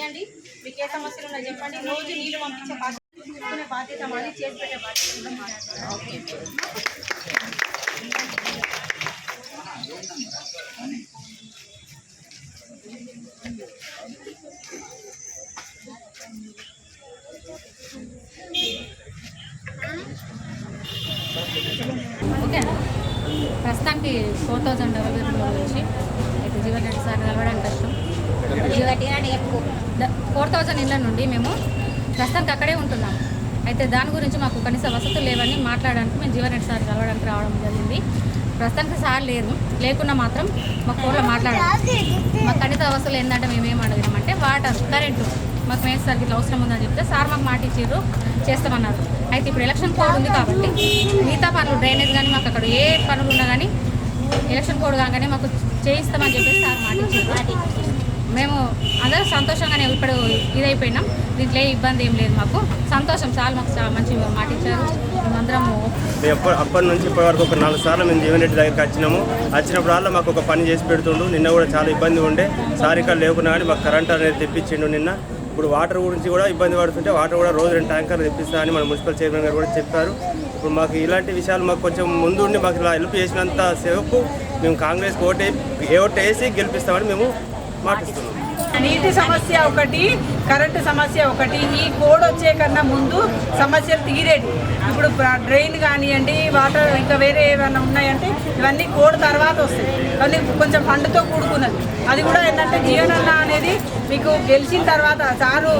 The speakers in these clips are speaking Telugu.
చెయ్యండి మీకు ఏ సమస్యలు ఉన్నా చెప్పండి. రోజు నీళ్ళు పంపించే బాధ్యత తీసుకునే బాధ్యత మాది చేసి పెట్టే బాధ్యత కూడా. ఓకే. ప్రస్తుతానికి ఫోర్ థౌజండ్ డబల్ నుంచి అయితే జీవన్ రెడ్డి సార్ కలవడానికి కష్టం. ఫోర్ థౌజండ్ ఇళ్ళ నుండి మేము ప్రస్తుతానికి అక్కడే ఉంటున్నాం. అయితే దాని గురించి మాకు కనీస వసతులు లేవని మాట్లాడడానికి మేము జీవన్ సార్ కలవడానికి రావడం జరిగింది. ప్రస్తుతానికి సార్ లేదు లేకున్నా మాత్రం మా ఫోన్లో మాట్లాడాలి మాకు కనీస వసతులు ఏంటంటే మేము ఏం అడిగినామంటే వాటర్ కరెంటు. మాకు మేము సార్ ఇట్లా అవసరం ఉందని చెప్తే సార్ మాకు మాట ఇచ్చారు చేస్తామన్నారు. అయితే ఇప్పుడు ఎలక్షన్ కోడ్ ఉంది కాబట్టి మిగతా పనులు డ్రైనేజ్ కానీ మాకు అక్కడ ఏ పనులు ఉన్నా కానీ ఎలక్షన్ కోడ్ కాగానే మాకు చేయిస్తామని చెప్పేసి సార్ మాట ఇచ్చారు మేము అందరం సంతోషంగానే ఇప్పుడు ఇదైపోయినాం. దీంట్లో ఏ ఇబ్బంది ఏం లేదు మాకు. సంతోషం చాలా మాకు చాలా మంచి మాట ఇచ్చారు. మేమందరము మేము అప్పటి నుంచి ఇప్పటి వరకు ఒక నాలుగు సార్లు మేము జీవన్ రెడ్డి దగ్గరికి వచ్చినాము. వచ్చినప్పుడల్లా మాకు ఒక పని చేసి పెడుతుండు. నిన్న కూడా చాలా ఇబ్బంది ఉండే. సార్ ఇక్కడ లేకున్నా కానీ మాకు కరెంట్ అనేది తెప్పించిండు నిన్న. ఇప్పుడు వాటర్ గురించి కూడా ఇబ్బంది పడుతుంటే వాటర్ కూడా రోజు రెండు ట్యాంకర్లు తెప్పిస్తా అని మన మున్సిపల్ చైర్మన్ గారు కూడా చెప్పారు. ఇప్పుడు మాకు ఇలాంటి విషయాలు మాకు కొంచెం ముందు ఉండి మాకు ఇలా హెల్ప్ చేసినంత సేవకు మేము కాంగ్రెస్ ఓటే ఓటేసి గెలిపిస్తామని మేము మాటిస్తున్నాం నీటి సమస్య ఒకటి కరెంటు సమస్య ఒకటి. ఈ కోడ్ వచ్చే కన్నా ముందు సమస్యలు తీరేది. ఇప్పుడు డ్రైన్ కానివ్వండి వాటర్ ఇంకా వేరే ఏమైనా ఉన్నాయంటే ఇవన్నీ కోడ్ తర్వాత వస్తాయి. కానీ కొంచెం ఫండ్తో కూడుకున్నది. అది కూడా ఏంటంటే జీవనన్న అనేది మీకు గెలిచిన తర్వాత సారు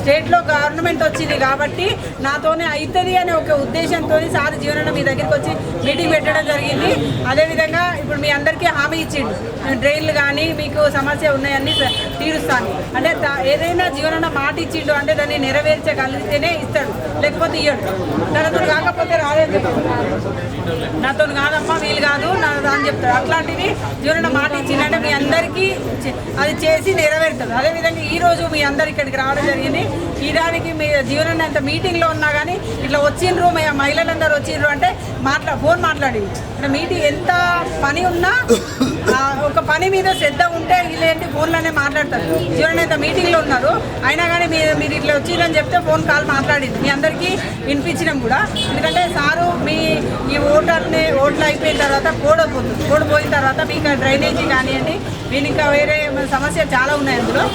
స్టేట్లో గవర్నమెంట్ వచ్చింది కాబట్టి నాతోనే అవుతుంది అనే ఒక ఉద్దేశంతో సార్ జీవనన్న మీ దగ్గరికి వచ్చి మీటింగ్ పెట్టడం జరిగింది. అదేవిధంగా ఇప్పుడు మీ అందరికీ హామీ ఇచ్చిండు. డ్రైన్లు కానీ మీకు సమస్య ఉన్నాయన్నీ తీరుస్తాను. అంటే ఏదైనా జీవనన్న మాట ఇచ్చిండు అంటే దాన్ని నెరవేర్చగలిగితేనే ఇస్తాడు. లేకపోతే ఇయ్యడు. తనతో కాకపోతే రాలేదు. నాతో కాదమ్మా వీలు కాదు నా అని చెప్తాడు. అట్లాంటిది జీవనన్న మాట ఇచ్చిందంటే మీ అందరికీ అది చేసి నెరవేరుతాడు. అదేవిధంగా ఈ రోజు మీ అందరు ఇక్కడికి రావడం జరిగింది. ఈ దానికి మీ జీవనన్న ఎంత మీటింగ్లో ఉన్నా కానీ ఇట్లా వచ్చిండ్రు మేము మహిళలందరూ వచ్చిండ్రు అంటే మాట్లా ఫోన్ మాట్లాడి. అంటే మీటింగ్ ఎంత పని ఉన్నా ఒక పని మీద శ్రద్ధ ఉంటే వీళ్ళేంటి ఫోన్లోనే మాట్లాడతారు. జీవనంత మీటింగ్లో ఉన్నారు. అయినా కానీ మీరు మీరు ఇట్లా వచ్చిందని చెప్తే ఫోన్ కాల్ మాట్లాడింది. మీ అందరికీ వినిపించినాం కూడా. ఎందుకంటే సారు మీ ఈ ఓటర్ని ఓట్లు అయిపోయిన తర్వాత కోడ్ పోతుంది కోడ్ పోయిన తర్వాత మీకు డ్రైనేజీ కానివ్వండి మీరు ఇంకా వేరే సమస్యలు చాలా ఉన్నాయి అందులో.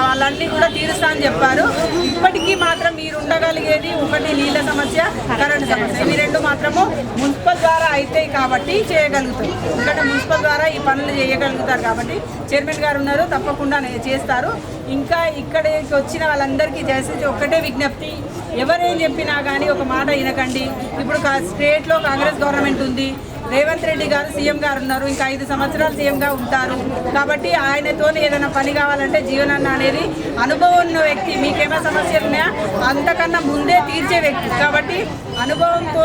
వాళ్ళన్నీ కూడా తీరుస్తా అని చెప్పారు. ఇప్పటికీ మాత్రం మీరు ఉండగలిగేది ఒకటి నీళ్ళ సమస్య కరెంట్ సమస్య. ఇవి రెండు మాత్రము మున్సిపల్ ద్వారా అయితే కాబట్టి చేయగలుగుతారు ఎందుకంటే మున్సిపల్ ద్వారా ఈ పనులు చేయగలుగుతారు కాబట్టి చైర్మన్ గారు ఉన్నారు తప్పకుండా చేస్తారు. ఇంకా ఇక్కడికి వచ్చిన వాళ్ళందరికీ చేసి ఒక్కటే విజ్ఞప్తి. ఎవరేం చెప్పినా కానీ ఒక మాట వినకండి. ఇప్పుడు కా- స్టేట్లో కాంగ్రెస్ గవర్నమెంట్ ఉంది. రేవంత్ రెడ్డి గారు సీఎం గారు ఉన్నారు. ఇంకా ఐదు సంవత్సరాలు సీఎంగా ఉంటారు. కాబట్టి ఆయనతో ఏదైనా పని కావాలంటే జీవనన్న అనేది అనుభవం ఉన్న వ్యక్తి. మీకేమైనా సమస్యలు ఉన్నాయా? అంతకన్నా ముందే తీర్చే వ్యక్తి. కాబట్టి అనుభవంతో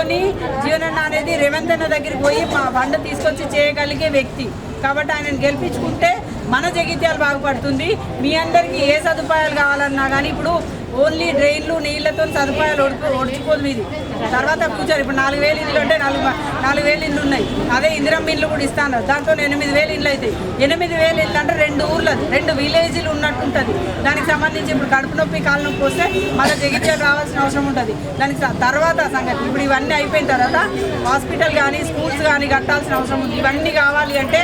జీవనన్న అనేది రేవంత్ అన్న దగ్గరికి పోయి మా బండ తీసుకొచ్చి చేయగలిగే వ్యక్తి. కాబట్టి ఆయనను గెలిపించుకుంటే మన జగిత్యాలు బాగుపడుతుంది. మీ అందరికీ ఏ సదుపాయాలు కావాలన్నా కానీ ఇప్పుడు ఓన్లీ డ్రైన్లు నీళ్ళతో సదుపాయాలు ఒడుకు ఒడుచుకోదు మీది తర్వాత కూర్చోరు. ఇప్పుడు నాలుగు వేలు ఇల్లు అంటే నాలుగు నాలుగు వేలు ఇల్లు ఉన్నాయి. అదే ఇందిరమ్మ ఇల్లు కూడా ఇస్తాను దాంతో ఎనిమిది వేలు ఇల్లు అవుతాయి ఎనిమిది వేలు ఇల్లు అంటే రెండు ఊర్లది. రెండు విలేజ్లు ఉన్నట్టు ఉంటుంది దానికి సంబంధించి ఇప్పుడు కడుపు నొప్పి కాలు నొప్పి వస్తే మళ్ళీ జగిత్యాలు రావాల్సిన అవసరం ఉంటుంది. దానికి తర్వాత సంగతి. ఇప్పుడు ఇవన్నీ అయిపోయిన తర్వాత హాస్పిటల్ కానీ స్కూల్స్ కానీ కట్టాల్సిన అవసరం ఉంది. ఇవన్నీ కావాలి అంటే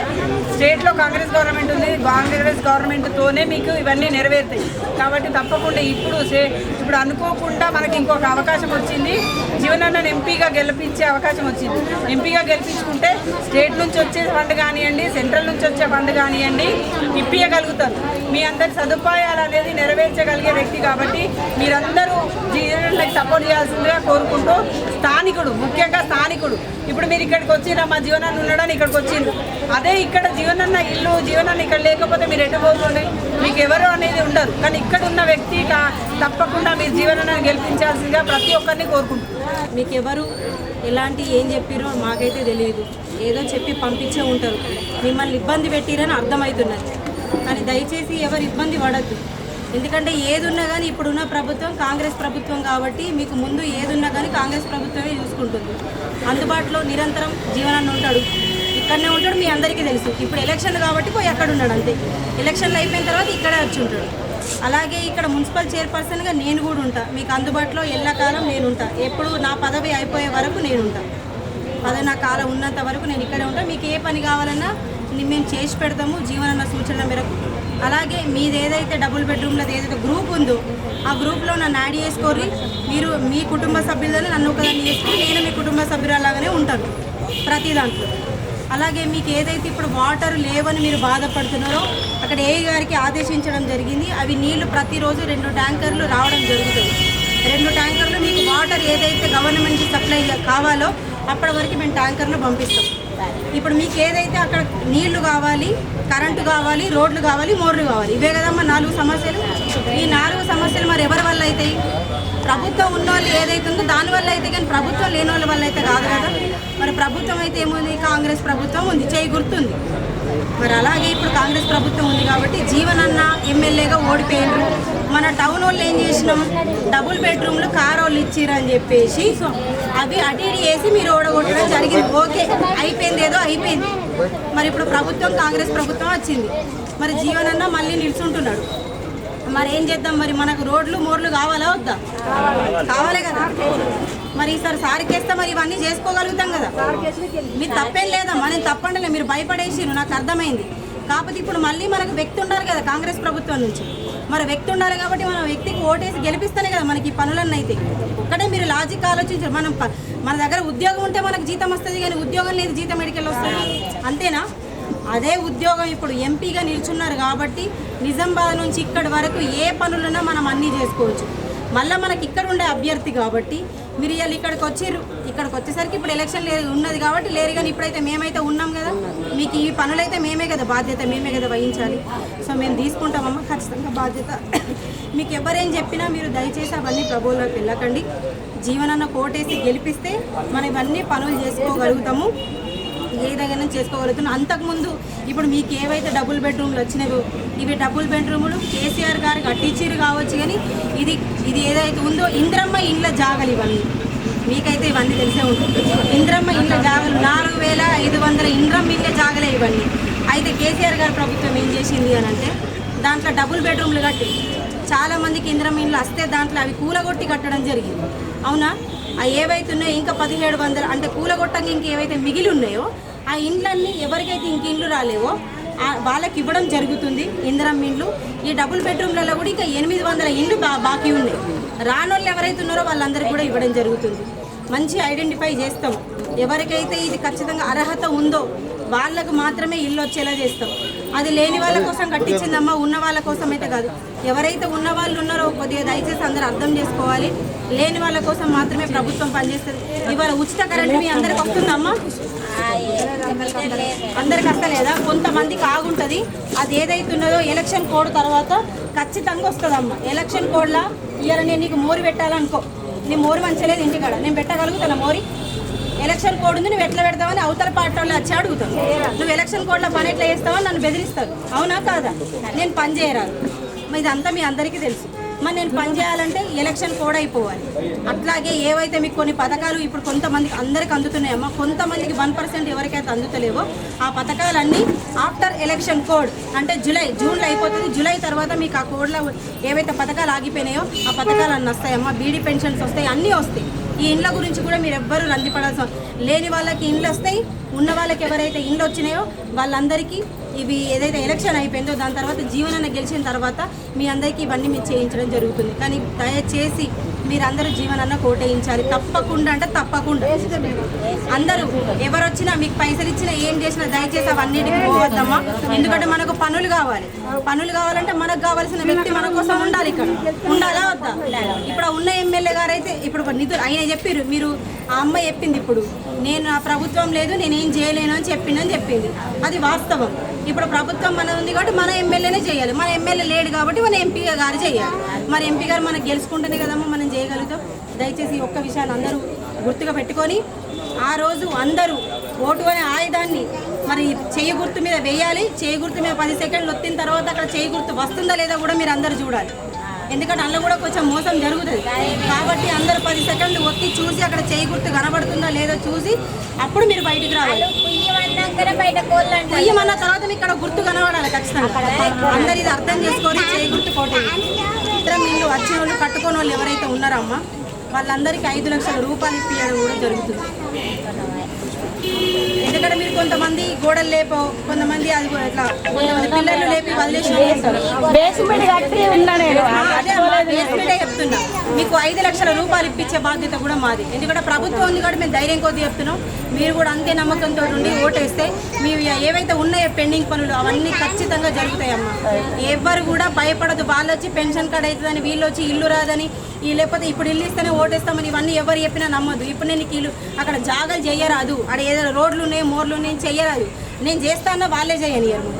స్టేట్లో కాంగ్రెస్ గవర్నమెంట్ ఉంది. కాంగ్రెస్ గవర్నమెంట్తోనే మీకు ఇవన్నీ నెరవేరుతాయి. కాబట్టి తప్పకుండా ఇప్పుడు సే- ఇప్పుడు అనుకోకుండా మనకి ఇంకొక అవకాశం వచ్చింది. జీవనన్నను ఎంపీగా గెలిపించే అవకాశం వచ్చింది. ఎంపీగా గెలిపించుకుంటే స్టేట్ నుంచి వచ్చే ఫండ్ కానివ్వండి సెంట్రల్ నుంచి వచ్చే ఫండ్ కానివ్వండి ఇప్పించగలుగుతారు మీ అందరి సదుపాయాలు అనేది నెరవేర్చగలిగే వ్యక్తి కాబట్టి మీరందరూ జీవనన్నకి సపోర్ట్ చేయాల్సిందిగా కోరుకుంటూ స్థానికుడు ముఖ్యంగా స్థానికుడు. ఇప్పుడు మీరు ఇక్కడికి వచ్చిన మా జీవనాన్ని ఉండడానికి ఇక్కడికి వచ్చింది అదే ఇక్కడ జీవనన్న ఇల్లు జీవనాన్ని ఇక్కడ లేకపోతే మీరు ఎటు పోతుంది మీకు ఎవరు అనేది ఉండరు. కానీ ఇక్కడ ఉన్న వ్యక్తి కా- తప్పకుండా మీరు జీవనాన్ని గెలిపించాల్సిందిగా ప్రతి ఒక్కరిని కోరుకుంటున్నాను మీకు ఎవరు ఎలాంటి ఏం చెప్పిరో మాకైతే తెలియదు. ఏదో చెప్పి పంపించే ఉంటారు. మిమ్మల్ని ఇబ్బంది పెట్టిరని అర్థమవుతున్నది కానీ దయచేసి ఎవరు ఇబ్బంది పడద్దు. ఎందుకంటే ఏదున్నా కానీ ఇప్పుడున్న ప్రభుత్వం కాంగ్రెస్ ప్రభుత్వం కాబట్టి మీకు ముందు ఏదున్నా కానీ కాంగ్రెస్ ప్రభుత్వమే చూసుకుంటుంది. అందుబాటులో నిరంతరం జీవనాన్ని ఉంటాడు. ఇక్కడనే ఉంటాడు మీ అందరికీ తెలుసు. ఇప్పుడు ఎలక్షన్ కాబట్టి పోయి అక్కడ ఉన్నాడు అంతే. ఎలక్షన్లు అయిపోయిన తర్వాత ఇక్కడే వచ్చి ఉంటాడు. అలాగే ఇక్కడ మున్సిపల్ చైర్పర్సన్గా నేను కూడా ఉంటా. మీకు అందుబాటులో ఎల్లకాలం నేను ఉంటా. ఎప్పుడు నా పదవి అయిపోయే వరకు నేను ఉంటా. పదవి నా కాలం ఉన్నంత వరకు నేను ఇక్కడే ఉంటా. మీకు ఏ పని కావాలన్నా మేము చేసి పెడతాము జీవనన్న సూచనల మేరకు. అలాగే మీది ఏదైతే డబుల్ బెడ్రూమ్లో ఏదైతే గ్రూప్ ఉందో ఆ గ్రూప్లో నన్ను యాడ్ చేసుకోర్రి. మీరు మీ కుటుంబ సభ్యులను నన్ను ఒకదాన్ని చేసుకుని నేను మీ కుటుంబ సభ్యురాలాగానే ఉంటాను. ప్రతి దాంట్లో. అలాగే మీకు ఏదైతే ఇప్పుడు వాటర్ లేవని మీరు బాధపడుతున్నారో అక్కడ ఏ గారికి ఆదేశించడం జరిగింది. అవి నీళ్ళు ప్రతిరోజు రెండు ట్యాంకర్లు రావడం జరుగుతుంది. రెండు ట్యాంకర్లు మీకు వాటర్ ఏదైతే గవర్నమెంట్ సప్లై కావాలో అప్పటి వరకు మేము ట్యాంకర్లు పంపిస్తాం. ఇప్పుడు మీకు ఏదైతే అక్కడ నీళ్ళు కావాలి కరెంటు కావాలి రోడ్లు కావాలి మోర్లు కావాలి ఇవే కదమ్మా నాలుగు సమస్యలు. ఈ నాలుగు సమస్యలు మరి ఎవరి వల్ల అవుతాయి ప్రభుత్వం ఉన్న వాళ్ళు ఏదైతే ఉందో అయితే కానీ ప్రభుత్వం లేని వాళ్ళ వల్ల అయితే కాదు కదా. మరి ప్రభుత్వం అయితే ఏముంది? కాంగ్రెస్ ప్రభుత్వం ఉంది. చేయి గుర్తుంది. మరి అలాగే ఇప్పుడు కాంగ్రెస్ ప్రభుత్వం ఉంది కాబట్టి జీవనన్న ఎమ్మెల్యేగా ఓడిపోయారు మన టౌన్ వాళ్ళు ఏం చేసినాం? డబుల్ బెడ్రూమ్లు కార్ వాళ్ళు ఇచ్చిర్రు చెప్పేసి అవి అటు ఇటు వేసి మీరు ఓడగొట్టడం జరిగింది. ఓకే అయిపోయింది ఏదో అయిపోయింది. మరి ఇప్పుడు ప్రభుత్వం కాంగ్రెస్ ప్రభుత్వం వచ్చింది. మరి జీవనన్న మళ్ళీ నిల్చుంటున్నాడు. మరి ఏం చేద్దాం? మరి మనకు రోడ్లు మోర్లు కావాలా వద్దా? కావాలే. కదా. మరి ఈసారి సారికేస్తే మరి ఇవన్నీ చేసుకోగలుగుతాం కదా. మీరు తప్పేం లేదమ్మా నేను తప్పండిలే మీరు భయపడేసిరు నాకు అర్థమైంది. కాకపోతే ఇప్పుడు మళ్ళీ మనకు వ్యక్తి ఉండాలి కదా కాంగ్రెస్ ప్రభుత్వం నుంచి. మరి వ్యక్తి ఉండాలి కాబట్టి మన వ్యక్తికి ఓటేసి గెలిపిస్తేనే కదా మనకి ఈ పనులన్నీ అయితే. ఒక్కటే మీరు లాజిక్ ఆలోచించారు. మనం మన దగ్గర ఉద్యోగం ఉంటే మనకు జీతం వస్తుంది కానీ ఉద్యోగం లేదు జీతం ఎడికెళ్ళి వస్తుంది? అంతేనా? అదే ఉద్యోగం ఇప్పుడు ఎంపీగా నిల్చున్నారు కాబట్టి నిజామాబాద్ నుంచి ఇక్కడి వరకు ఏ పనులున్నా మనం అన్నీ చేసుకోవచ్చు. మళ్ళీ మనకి ఇక్కడ ఉండే అభ్యర్థి కాబట్టి మీరు ఇవాళ ఇక్కడికి వచ్చిర్రు ఇక్కడికి వచ్చేసరికి ఇప్పుడు ఎలక్షన్ లేదు ఉన్నది కాబట్టి లేరు కానీ ఇప్పుడైతే మేమైతే ఉన్నాం కదా. మీకు ఈ పనులైతే మేమే కదా బాధ్యత మేమే కదా వహించాలి. సో మేము తీసుకుంటామమ్మా ఖచ్చితంగా బాధ్యత. మీకు ఎవరేం చెప్పినా మీరు దయచేసి అవన్నీ ప్రభువులోకి వెళ్ళకండి జీవనన్న కోటేసి గెలిపిస్తే మనం ఇవన్నీ పనులు చేసుకోగలుగుతాము. ఏదైనా చేసుకోగలుగుతున్నాం. అంతకుముందు ఇప్పుడు మీకు ఏవైతే డబుల్ బెడ్రూమ్లు వచ్చినాయో ఇవి డబుల్ బెడ్రూములు కేసీఆర్ గారు కట్టించారు కావచ్చు కానీ ఇది ఇది ఏదైతే ఉందో ఇంద్రమ్మ ఇండ్ల జాగలు ఇవన్నీ. మీకైతే ఇవన్నీ తెలిసే ఉంటుంది. ఇంద్రమ్మ ఇండ్ల జాగలు నాలుగు వేల ఐదు వందల ఇంద్రమ్మ ఇండ్ల జాగలే ఇవన్నీ. అయితే కేసీఆర్ గారు ప్రభుత్వం ఏం చేసింది అని అంటే దాంట్లో డబుల్ బెడ్రూమ్లు కట్టి చాలామందికి ఇంద్రమ్మ ఇంద్రం ఇండ్లు వస్తే దాంట్లో అవి కూలగొట్టి కట్టడం జరిగింది. అవునా? ఏవైతే ఉన్నాయో ఇంకా పదిహేడు వందలు అంటే కూలగొట్టంగా ఇంకా ఏవైతే మిగిలి ఉన్నాయో ఆ ఇండ్లన్నీ ఎవరికైతే ఇంక ఇండ్లు రాలేవో వాళ్ళకి ఇవ్వడం జరుగుతుంది. ఇందిరం ఇండ్లు. ఈ డబుల్ బెడ్రూమ్లలో కూడా ఇంకా ఎనిమిది వందల ఇండ్లు బా బాకీ ఉన్నాయి. రానోళ్ళు ఎవరైతే ఉన్నారో వాళ్ళందరికీ కూడా ఇవ్వడం జరుగుతుంది. మంచి ఐడెంటిఫై చేస్తాం. ఎవరికైతే ఇది ఖచ్చితంగా అర్హత ఉందో వాళ్ళకు మాత్రమే ఇల్లు వచ్చేలా చేస్తాం. అది లేని వాళ్ళ కోసం కట్టించిందమ్మా ఉన్న వాళ్ళ కోసం అయితే కాదు. ఎవరైతే ఉన్న వాళ్ళు ఉన్నారో కొద్దిగా దయచేసి అందరూ అర్థం చేసుకోవాలి. లేని వాళ్ళ కోసం మాత్రమే ప్రభుత్వం పనిచేస్తుంది. ఇవాళ ఉచిత కరెంట్ మీ అందరికి వస్తుందమ్మా? అందరికి వస్తలేదా? కొంతమందికి ఆగుంటుంది. అది ఏదైతే ఉన్నదో ఎలక్షన్ కోడ్ తర్వాత ఖచ్చితంగా వస్తుందమ్మా. ఎలక్షన్ కోడ్లా ఇవాళ నేను నీకు మోరి పెట్టాలనుకో. నీ మోరి మంచలేదు ఇంటికాడ. నేను పెట్టగలుగుతాను మోరి? ఎలక్షన్ కోడ్ ఉంది నువ్వు ఎట్లా పెడతావని అవతల పార్టీ వాళ్ళు వచ్చి అడుగుతావు నువ్వు ఎలక్షన్ కోడ్లో పని ఎట్లా చేస్తావని నన్ను బెదిరిస్తావు అవునా కాదా? నేను పని చేయరాదు. ఇదంతా మీ అందరికీ తెలుసు. మరి నేను పని చేయాలంటే ఎలక్షన్ కోడ్ అయిపోవాలి. అట్లాగే ఏవైతే మీకు కొన్ని పథకాలు ఇప్పుడు కొంతమందికి అందరికి అందుతున్నాయమ్మా కొంతమందికి వన్ పర్సెంట్ ఎవరికైతే అందుతలేవో ఆ పథకాలన్నీ ఆఫ్టర్ ఎలక్షన్ కోడ్ అంటే జూలై జూన్లో అయిపోతుంది. జూలై తర్వాత మీకు ఆ కోడ్లో ఏవైతే పథకాలు ఆగిపోయినాయో ఆ పథకాలు అన్నీ వస్తాయమ్మా. బీడీ పెన్షన్స్ వస్తాయి అన్నీ వస్తాయి. ఈ ఇండ్ల గురించి కూడా మీరు ఎవ్వరూ నందిపడాల్సిన లేని వాళ్ళకి ఇండ్లు వస్తాయి ఉన్న వాళ్ళకి ఎవరైతే ఇండ్లు వచ్చినాయో వాళ్ళందరికీ ఇవి ఏదైతే ఎలక్షన్ అయిపోయిందో దాని తర్వాత జీవనాన్ని గెలిచిన తర్వాత మీ అందరికీ ఇవన్నీ మీరు చేయించడం జరుగుతుంది. కానీ దయచేసి మీరందరూ జీవనన్న కోటేయించాలి. తప్పకుండా అంటే తప్పకుండా. అందరూ ఎవరు వచ్చినా మీకు పైసలు ఇచ్చినా ఏం చేసినా దయచేసి అవన్నిటికి పోవద్దమ్మా. ఎందుకంటే మనకు పనులు కావాలి. పనులు కావాలంటే మనకు కావాల్సిన వ్యక్తి మన కోసం ఉండాలి ఇక్కడ. ఉండాలా వద్దా? ఇప్పుడు ఉన్న ఎమ్మెల్యే గారు అయితే ఇప్పుడు నిధులు ఆయన చెప్పారు మీరు ఆ అమ్మ చెప్పింది ఇప్పుడు. నేను ఆ ప్రభుత్వం లేదు నేనేం చేయలేను అని చెప్పిందని చెప్పింది అది వాస్తవం. ఇప్పుడు ప్రభుత్వం మన ఉంది కాబట్టి మన ఎమ్మెల్యేనే చేయాలి. మన ఎమ్మెల్యే లేడు కాబట్టి మన ఎంపీ గారు చేయాలి. మరి ఎంపీ గారు మనకు గెలుచుకుంటేనే కదమ్మా మనం చేయగలుగుతాం. దయచేసి ఒక్క విషయాన్ని అందరూ గుర్తుగా పెట్టుకొని ఆ రోజు అందరూ ఓటు అనే ఆయుధాన్ని మరి చేయి గుర్తు మీద వేయాలి. చేయి గుర్తు మీద పది సెకండ్లు వచ్చిన తర్వాత అక్కడ చేయి గుర్తు వస్తుందా లేదా కూడా మీరు అందరూ చూడాలి. ఎందుకంటే అందులో కూడా కొంచెం మోసం జరుగుతుంది. కాబట్టి అందరు పది సెకండ్లు ఒత్తి చూసి అక్కడ చేయి గుర్తు కనబడుతుందా లేదో చూసి అప్పుడు మీరు బయటికి రావాలి. పొయ్యమన్న తర్వాత మీకు ఇక్కడ గుర్తు కనబడాలి ఖచ్చితంగా. అందరు ఇది అర్థం చేసుకొని చేయి గుర్తు కోటేది ఇతర మీరు వచ్చిన వాళ్ళు కట్టుకొని వాళ్ళు ఎవరైతే ఉన్నారో అమ్మ వాళ్ళందరికీ ఐదు లక్షల రూపాయలు ఇప్పించడం కూడా జరుగుతుంది. ఎందుకంటే మీరు కొంతమంది గోడలు లేపో కొంతమంది అది కూడా ఇట్లా కొంతమంది పిల్లలు లేపి వదిలేసి. బేస్మెంట్ చెప్తున్నా. మీకు ఐదు లక్షల రూపాయలు ఇప్పించే బాధ్యత కూడా మాది. ఎందుకంటే ప్రభుత్వం ఉంది కాబట్టి మేము ధైర్యం కొద్ది చెప్తున్నాం. మీరు కూడా అంతే నమ్మకంతో ఉండి ఓటేస్తే మీ ఏవైతే ఉన్నాయో పెండింగ్ పనులు అవన్నీ ఖచ్చితంగా జరుగుతాయమ్మా ఎవరు కూడా భయపడదు. వాళ్ళు వచ్చి పెన్షన్ కార్డ్ అవుతుందని వీళ్ళు వచ్చి ఇల్లు రాదని లేకపోతే ఇప్పుడు ఇల్లు ఇస్తేనే ఓటేస్తామని ఇవన్నీ ఎవరు చెప్పినా నమ్మదు ఇప్పుడు నేను ఇల్లు అక్కడ జాగాలు చేయరాదు. అక్కడ ఏదైనా రోడ్లు ఉన్నాయి మోర్లు ఉన్నాయి చెయ్యరాదు నేను చేస్తానో వాళ్ళే చేయనియరు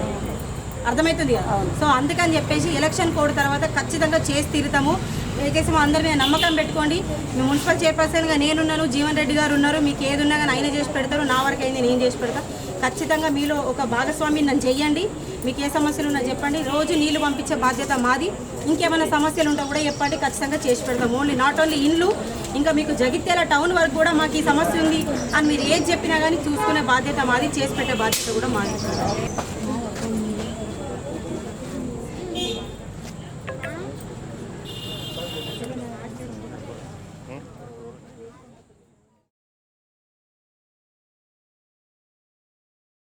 అర్థమవుతుంది కదా? సో అందుకని చెప్పేసి ఎలక్షన్ కోడ్ తర్వాత ఖచ్చితంగా చేసి తీరుతాము. దయచేసి మా అందరి మీద నమ్మకం పెట్టుకోండి. మీ మున్సిపల్ చైర్పర్సన్గా నేనున్నాను జీవన్ రెడ్డి గారు ఉన్నారు. మీకు ఏది ఉన్నా కానీ ఆయన చేసి పెడతారు నా వరకు అయింది నేను చేసి పెడతా. ఖచ్చితంగా మీలో ఒక భాగస్వామిని నన్ను చెయ్యండి. మీకు ఏ సమస్యలు ఉన్నా చెప్పండి. రోజు నీళ్ళు పంపించే బాధ్యత మాది. ఇంకేమైనా సమస్యలు ఉంటే కూడా చెప్పండి. ఖచ్చితంగా చేసి పెడతాం. ఓన్లీ నాట్ ఓన్లీ ఇండ్లు ఇంకా మీకు జగిత్యాల టౌన్ వరకు కూడా మాకు ఈ సమస్య ఉంది. అని మీరు ఏది చెప్పినా కానీ చూసుకునే బాధ్యత మాది చేసి పెట్టే బాధ్యత కూడా మాది.